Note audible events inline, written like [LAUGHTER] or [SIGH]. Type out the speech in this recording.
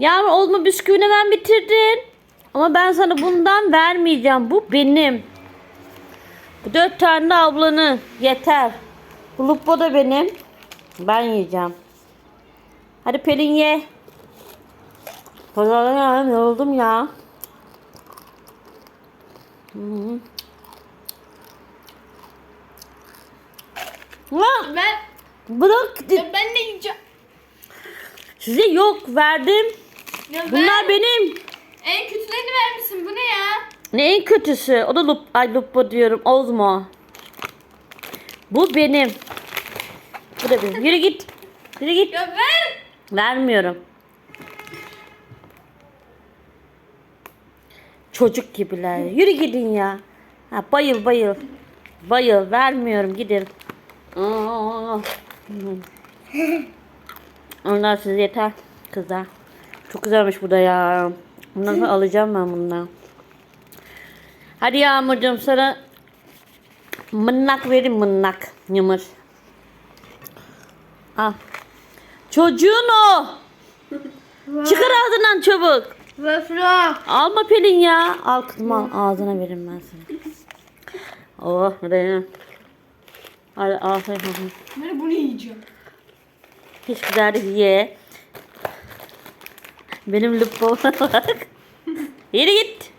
Yağmur olma bisküvini ben bitirdin. Ama ben sana bundan vermeyeceğim. Bu benim. Bu dört tane ablanın. Yeter. Bu lupo da benim. Ben yiyeceğim. Hadi Pelin ye. Pazardan yoruldum ya. Hı. Lan Ben, bırak. ben de yiyeceğim. Size yok verdim. Ya ben, Bunlar benim. En kötülerini vermişsin. Bu ne ya? Ne en kötüsü? O da lup, ay lupo diyorum. Ozmo. Bu benim. Bu da benim. Yürü git. Yürü git. Ya ver. Vermiyorum. Çocuk gibiler. Yürü gidin ya. Ha, bayıl bayıl. Bayıl. Vermiyorum. Gidin. Aa. Onlar size yeter. Kızlar. Çok güzelmiş bu da ya. Bundan sonra alacağım ben bundan. Hadi Yağmurcuğum sana mınnak verin mınnak. Yumur. Al. Çocuğun o. Çıkar ağzından çabuk. Vafra. Alma Pelin ya. Al kızım al. Ağzına verin ben sana. Oh Reyna. Hadi aferin. aferin. Ben bunu yiyeceğim. Hiç güzel ye. Benim lüppoma bak. [LAUGHS] Yürü git.